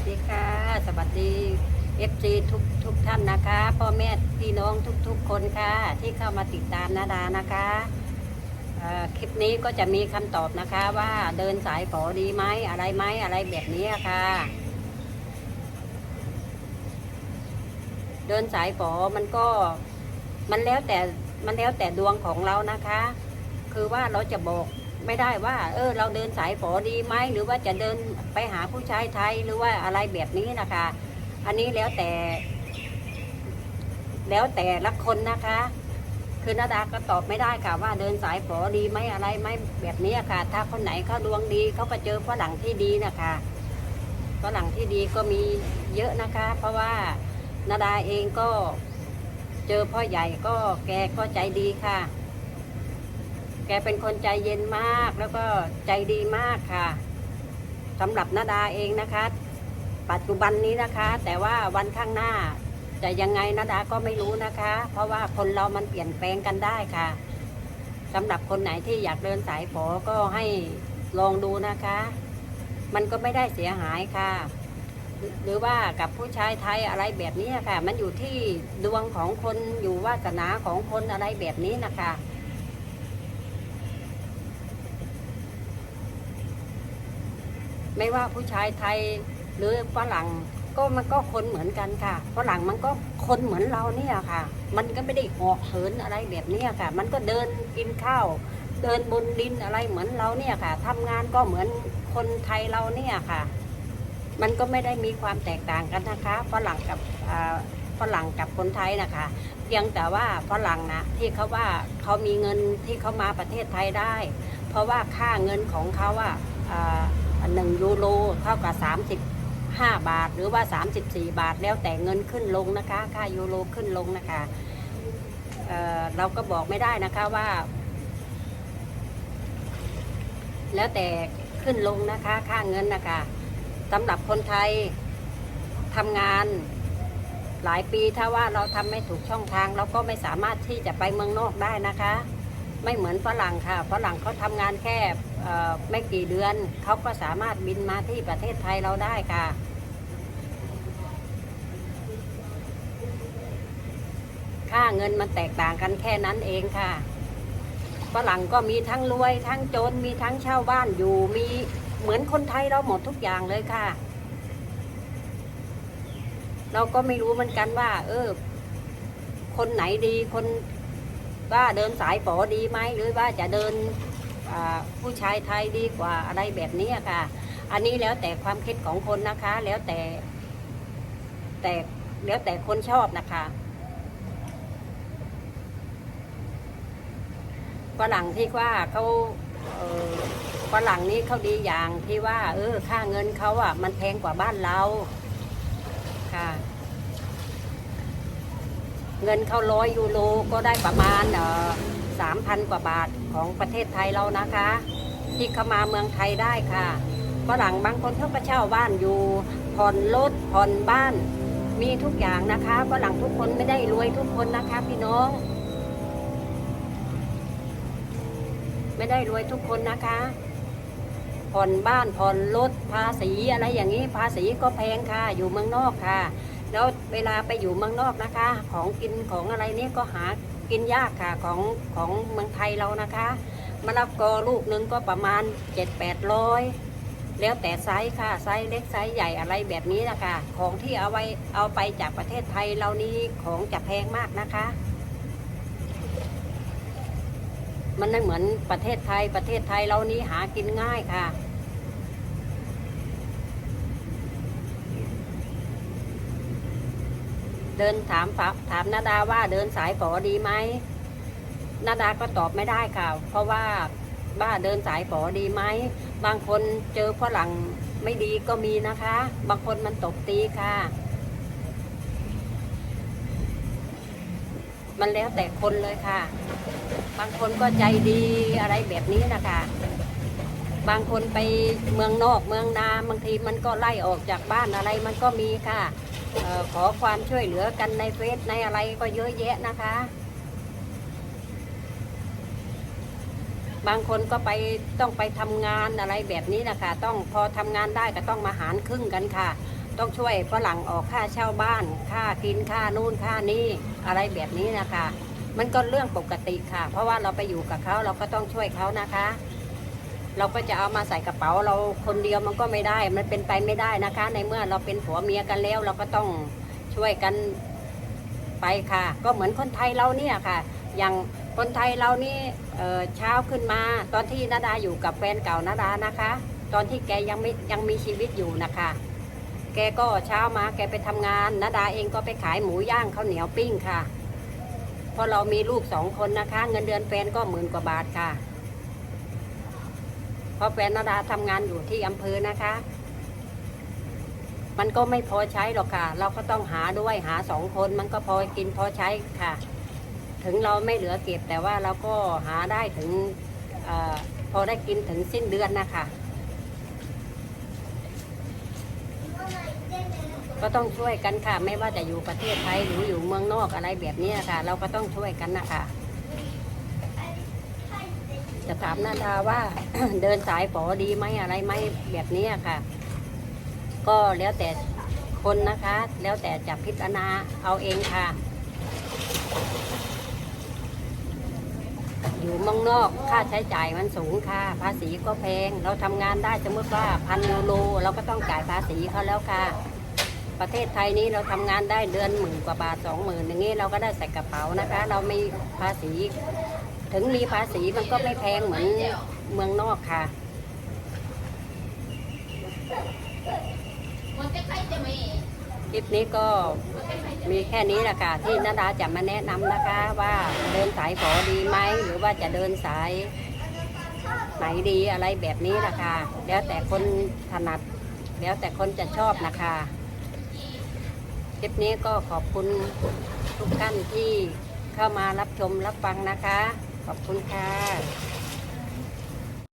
สดีค่ะ สวัสดีเอฟซีทุกทุกท่านนะคะ พ่อแม่พี่น้องทุกๆคนค่ะ ที่เข้ามาติดตามนาดานะคะคลิปนี้ก็จะมีคำตอบนะคะว่าเดินสายฝอดีไหมอะไรไหมอะไรแบบนี้ค่ะ เดินสายฝอมันก็มันแล้วแต่มันแล้วแต่ดวงของเรานะคะ คือว่าเราจะบอก ไม่ได้ว่า เออ เราเดินสายฝอดีไหมหรือว่าจะเดินไปหาผู้ชายไทยหรือว่าอะไรแบบนี้นะคะ อันนี้แล้วแต่ แล้วแต่ละคนนะคะ คือนาดาก็ตอบไม่ได้ค่ะ ว่าเดินสายฝอดีไหมอะไรไหมแบบนี้ค่ะ ถ้าคนไหนเขาดวงดีเขาก็เจอฝรั่งที่ดีนะคะฝรั่งที่ดีก็มีเยอะนะคะ เพราะว่านาดาเองก็เจอพ่อใหญ่ก็แกก็ใจดีค่ะ แกเป็นคนใจเย็นมากแล้วก็ใจดีมากค่ะสำหรับนาดาเองนะคะ ปัจจุบันนี้นะคะ แต่ว่าวันข้างหน้าจะยังไงนาดาก็ไม่รู้นะคะ เพราะว่าคนเรามันเปลี่ยนแปลงกันได้ค่ะสำหรับคนไหนที่อยากเดินสายฝอก็ให้ลองดูนะคะ มันก็ไม่ได้เสียหายค่ะ หรือว่ากับผู้ชายไทยอะไรแบบนี้ค่ะ มันอยู่ที่ดวงของคนอยู่วาสนาของคนอะไรแบบนี้นะคะ ไม่ว่าผู้ชายไทยหรือฝรั่งก็มันก็คนเหมือนกันค่ะฝรั่งมันก็คนเหมือนเราเนี่ยค่ะ มันก็ไม่ได้ออกเหินอะไรแบบนี้ค่ะ มันก็เดินกินข้าว เดินบนดินอะไรเหมือนเราเนี่ยค่ะทำงานก็เหมือนคนไทยเราเนี่ยค่ะ มันก็ไม่ได้มีความแตกต่างกันนะคะฝรั่งกับฝรั่งกับคนไทยนะคะเพียงแต่ว่าฝรั่งนะที่เขาว่าเขามีเงินที่เขามาประเทศไทยได้ เพราะว่าค่าเงินของเขาอะอ่าหนึ่ง ยูโรเท่ากับ 35 บาท หรือว่า 34 บาทแล้วแต่เงินขึ้นลงนะคะ ค่ายูโรขึ้นลงนะคะเเราก็บอกไม่ได้นะคะว่า แล้วแต่ขึ้นลงนะคะ ค่าเงินนะคะสำหรับคนไทยทำงานหลายปีถ้าว่าเราทำไม่ถูกช่องทาง เราก็ไม่สามารถที่จะไปเมืองนอกได้นะคะ ไม่เหมือนฝรั่งค่ะฝรั่งเขาทำงานแค่ไม่กี่เดือนเขาก็สามารถบินมาที่ประเทศไทยเราได้ค่ะ ค่าเงินมันแตกต่างกันแค่นั้นเองค่ะฝรั่งก็มีทั้งรวยทั้งจนมีทั้งเช่าบ้านอยู่มีเหมือนคนไทยเราหมดทุกอย่างเลยค่ะ เราก็ไม่รู้เหมือนกันว่า เออ คนไหนดีคน ว่าเดินสายฝอดีไหมหรือว่าจะเดินผู้ชายไทยดีกว่าอะไรแบบนี้ค่ะ อันนี้แล้วแต่ความคิดของคนนะคะ แล้วแต่แต่แล้วแต่คนชอบนะคะฝรั่งที่ว่าเขาฝรั่งนี้เขาดีอย่างที่ว่า เออค่าเงินเขาอะ มันแพงกว่าบ้านเราค่ะ เงินเข้าร้อยยูโรก็ได้ประมาณสามพันกว่าบาทของประเทศไทยเรานะคะ ที่เข้ามาเมืองไทยได้ค่ะฝรั่งบางคนเขาก็เช่าบ้านอยู่ผ่อนรถผ่อนบ้าน มีทุกอย่างนะคะฝรั่งทุกคนไม่ได้รวยทุกคนนะคะ พี่น้อง ไม่ได้รวยทุกคนนะคะผ่อนบ้านผ่อนรถภาษีอะไรอย่างนี้ภาษีก็แพงค่ะ อยู่เมืองนอกค่ะ แล้วเวลาไปอยู่เมืองนอกนะคะ ของกินของอะไรนี่ก็หากินยากค่ะของของเมืองไทยเรานะคะมะละกอลูกหนึงก็ประมาณเจ็ดแปดร้อยแล้วแต่ไซส์ค่ะไซส์เล็กไซส์ใหญ่อะไรแบบนี้นะคะของที่เอาไว้เอาไปจากประเทศไทยเรานี้ของจะแพงมากนะคะ มันไม่เหมือนประเทศไทยประเทศไทยเรานี้หากินง่ายค่ะ เดินถามฝาถามนาดาว่าเดินสายฝอดีไหมนาดาก็ตอบไม่ได้ค่ะ เพราะว่าบ้าเดินสายฝอดีไหม บางคนเจอฝรั่งไม่ดีก็มีนะคะ บางคนมันตบตีค่ะ มันแล้วแต่คนเลยค่ะ บางคนก็ใจดีอะไรแบบนี้นะคะ บางคนไปเมืองนอกเมืองนาบางทีมันก็ไล่ออกจากบ้านอะไรมันก็มีค่ะ ขอความช่วยเหลือกันในเฟซในอะไรก็เยอะแยะนะคะ บางคนก็ไปต้องไปทำงานอะไรแบบนี้นะคะ ต้องพอทำงานได้ก็ต้องมาหารครึ่งกันค่ะ ต้องช่วยฝรั่งออกค่าเช่าบ้าน ค่ากินค่านู่นค่านี่อะไรแบบนี้นะคะ มันก็เรื่องปกติค่ะ เพราะว่าเราไปอยู่กับเขาเราก็ต้องช่วยเขานะคะ เราก็จะเอามาใส่กระเป๋าเราคนเดียวมันก็ไม่ได้ มันเป็นไปไม่ได้นะคะ ในเมื่อเราเป็นผัวเมียกันแล้ว เราก็ต้องช่วยกันไปค่ะ ก็เหมือนคนไทยเราเนี่ยค่ะ อย่างคนไทยเรานี่เอ่อเช้าขึ้นมา ตอนที่นาดาอยู่กับแฟนเก่านาดานะคะ ตอนที่แกยังไม่ยังมีชีวิตอยู่นะคะ แกก็เช้ามาแกไปทำงานนาดาเองก็ไปขายหมูย่างข้าวเหนียวปิ้งค่ะ เพราะเรามีลูกสองคนนะคะ เงินเดือนแฟนก็หมื่นกว่าบาทค่ะ เพราะแฟนนาดาทำงานอยู่ที่อำเภอนะคะ มันก็ไม่พอใช้หรอกค่ะ เราก็ต้องหาด้วยหาสองคนมันก็พอกินพอใช้ค่ะ ถึงเราไม่เหลือเก็บแต่ว่าเราก็หาได้ถึงอพอได้กินถึงสิ้นเดือนนะคะก็ต้องช่วยกันค่ะ ไม่ว่าจะอยู่ประเทศไทยหรืออยู่เมืองนอกอะไรแบบนี้ค่ะ เราก็ต้องช่วยกันนะคะ จะถามนาดาว่า เดินสายฝอดีไหมอะไรไหมแบบนี้ค่ะ ก็แล้วแต่คนนะคะ แล้วแต่จะพิจารณาเอาเองค่ะ อยู่เมืองนอกค่าใช้จ่ายมันสูงค่ะ ภาษีก็แพง เราทำงานได้สมมติว่าพันยูโรเราก็ต้องจ่ายภาษีเขาแล้วค่ะประเทศไทยนี้เราทำงานได้เดือนหมื่นกว่าบาทสองหมื่นอย่างนี้เราก็ได้ใส่กระเป๋านะคะ เรามีภาษี ถึงมีภาษีมันก็ไม่แพงเหมือนเมืองนอกค่ะคลิปนี้ก็มีแค่นี้แหละค่ะที่นาดาจะมาแนะนำนะคะ ว่าเดินสายฝอดีไหมหรือว่าจะเดินสายไหนดีอะไรแบบนี้นะคะ แล้วแต่คนถนัด แล้วแต่คนจะชอบนะคะคลิปนี้ก็ขอบคุณทุกท่านที่เข้ามารับชมรับฟังนะคะ ขอบคุณค่ะ